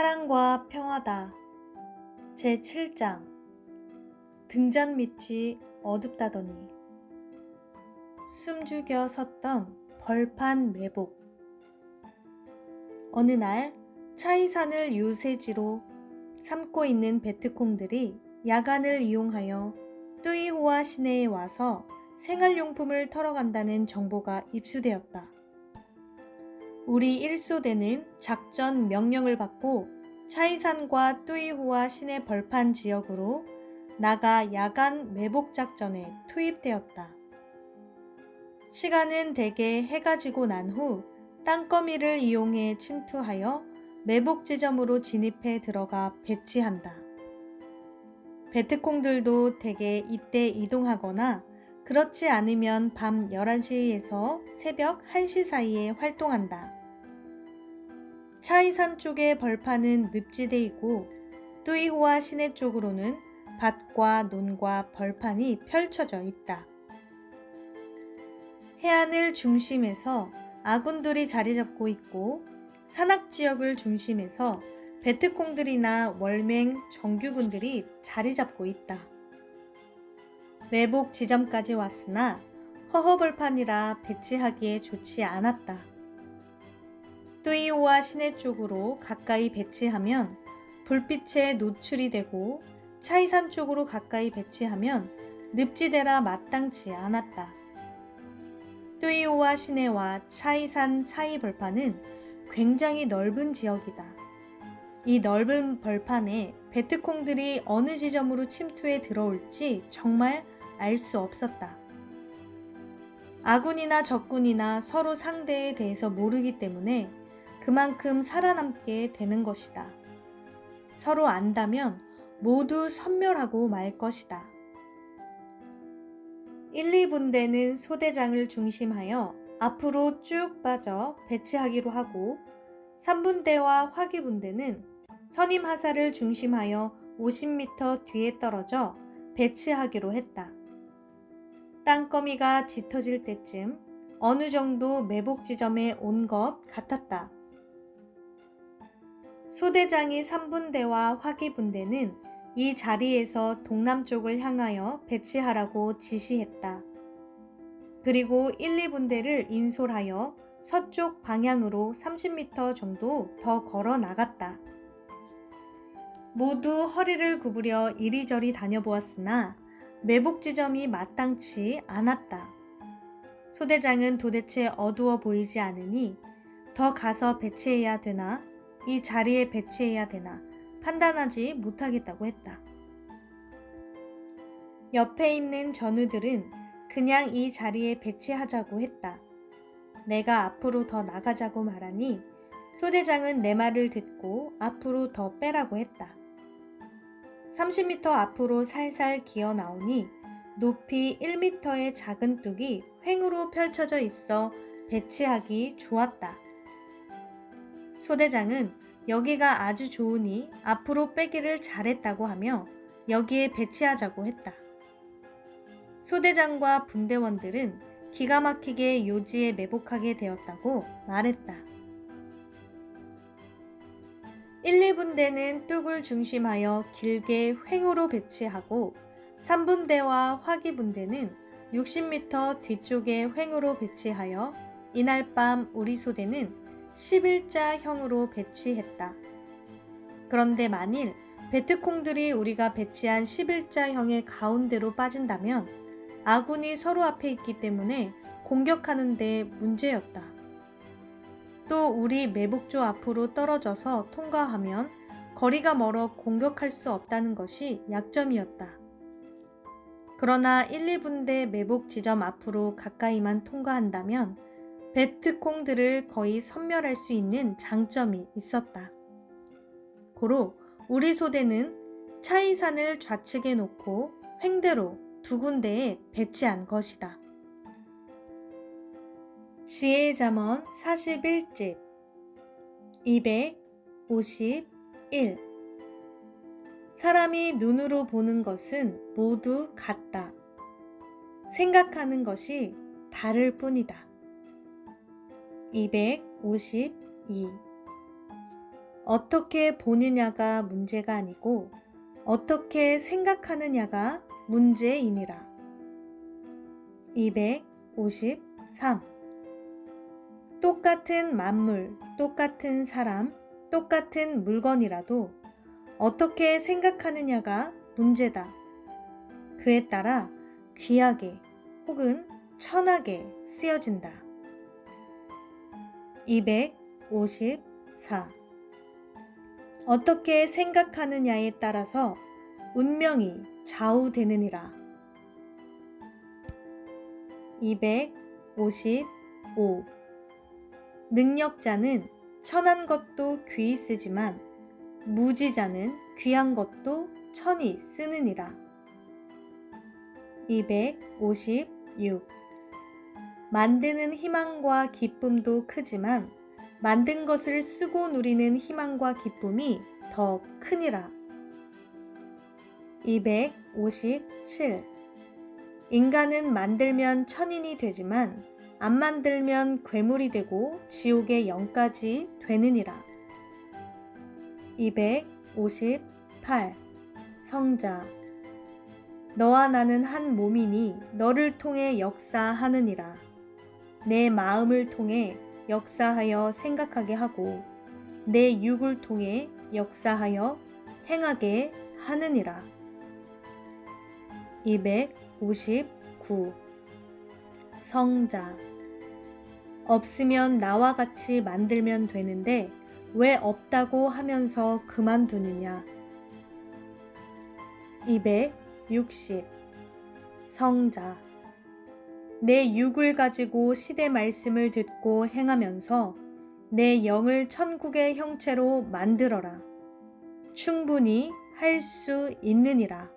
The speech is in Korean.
사랑과 평화다. 제7장 등잔 밑이 어둡다더니 숨죽여 섰던 벌판 매복 어느 날 차이산을 유세지로 삼고 있는 베트콩들이 야간을 이용하여 뚜이호아 시내에 와서 생활용품을 털어간다는 정보가 입수되었다. 우리 1소대는 작전 명령을 받고 차이산과 뚜이호와 시내 벌판 지역으로 나가 야간 매복 작전에 투입되었다. 시간은 대개 해가 지고 난 후 땅거미를 이용해 침투하여 매복 지점으로 진입해 들어가 배치한다. 베트콩들도 대개 이때 이동하거나 그렇지 않으면 밤 11시에서 새벽 1시 사이에 활동한다. 차이산 쪽의 벌판은 늪지대이고 뚜이호와 시내 쪽으로는 밭과 논과 벌판이 펼쳐져 있다. 해안을 중심에서 아군들이 자리 잡고 있고 산악 지역을 중심해서 베트콩들이나 월맹 정규군들이 자리 잡고 있다. 매복 지점까지 왔으나 허허벌판이라 배치하기에 좋지 않았다. 뚜이오와 시내 쪽으로 가까이 배치하면 불빛에 노출이 되고 차이산 쪽으로 가까이 배치하면 늪지대라 마땅치 않았다. 뚜이오와 시내와 차이산 사이 벌판은 굉장히 넓은 지역이다. 이 넓은 벌판에 베트콩들이 어느 지점으로 침투해 들어올지 정말 알 수 없었다. 아군이나 적군이나 서로 상대에 대해서 모르기 때문에 그만큼 살아남게 되는 것이다. 서로 안다면 모두 선멸하고 말 것이다. 1, 2분대는 소대장을 중심하여 앞으로 쭉 빠져 배치하기로 하고 3분대와 화기분대는 선임 하사를 중심하여 50m 뒤에 떨어져 배치하기로 했다. 땅거미가 짙어질 때쯤 어느 정도 매복 지점에 온 것 같았다. 소대장이 3분대와 화기분대는 이 자리에서 동남쪽을 향하여 배치하라고 지시했다. 그리고 1, 2분대를 인솔하여 서쪽 방향으로 30m 정도 더 걸어 나갔다. 모두 허리를 구부려 이리저리 다녀보았으나 매복 지점이 마땅치 않았다. 소대장은 도대체 어두워 보이지 않으니 더 가서 배치해야 되나 이 자리에 배치해야 되나 판단하지 못하겠다고 했다. 옆에 있는 전우들은 그냥 이 자리에 배치하자고 했다. 내가 앞으로 더 나가자고 말하니 소대장은 내 말을 듣고 앞으로 더 빼라고 했다. 30m 앞으로 살살 기어 나오니 높이 1m의 작은 뚝이 횡으로 펼쳐져 있어 배치하기 좋았다. 소대장은 여기가 아주 좋으니 앞으로 빼기를 잘했다고 하며 여기에 배치하자고 했다. 소대장과 분대원들은 기가 막히게 요지에 매복하게 되었다고 말했다. 1, 2분대는 뚝을 중심하여 길게 횡으로 배치하고 3분대와 화기분대는 60m 뒤쪽에 횡으로 배치하여 이날 밤 우리 소대는 11자형으로 배치했다. 그런데 만일 베트콩들이 우리가 배치한 11자형의 가운데로 빠진다면 아군이 서로 앞에 있기 때문에 공격하는데 문제였다. 또 우리 매복조 앞으로 떨어져서 통과하면 거리가 멀어 공격할 수 없다는 것이 약점이었다. 그러나 1, 2분대 매복 지점 앞으로 가까이만 통과한다면 베트콩들을 거의 섬멸할 수 있는 장점이 있었다. 고로 우리 소대는 차이산을 좌측에 놓고 횡대로 두 군데에 배치한 것이다. 지혜의 잠언 41집 251 사람이 눈으로 보는 것은 모두 같다. 생각하는 것이 다를 뿐이다. 252 어떻게 보느냐가 문제가 아니고 어떻게 생각하느냐가 문제이니라. 253. 똑같은 만물, 똑같은 사람, 똑같은 물건이라도 어떻게 생각하느냐가 문제다. 그에 따라 귀하게 혹은 천하게 쓰여진다. 254. 어떻게 생각하느냐에 따라서 운명이 좌우되느니라. 255. 능력자는 천한 것도 귀히 쓰지만 무지자는 귀한 것도 천히 쓰느니라. 256. 만드는 희망과 기쁨도 크지만 만든 것을 쓰고 누리는 희망과 기쁨이 더 크니라. 257. 인간은 만들면 천인이 되지만 안 만들면 괴물이 되고 지옥의 영까지 되느니라. 258. 성자. 너와 나는 한 몸이니 너를 통해 역사하느니라. 내 마음을 통해 역사하여 생각하게 하고 내 육을 통해 역사하여 행하게 하느니라. 259. 성자. 없으면 나와 같이 만들면 되는데 왜 없다고 하면서 그만두느냐. 260. 성자. 내 육을 가지고 시대 말씀을 듣고 행하면서 내 영을 천국의 형체로 만들어라. 충분히 할 수 있느니라.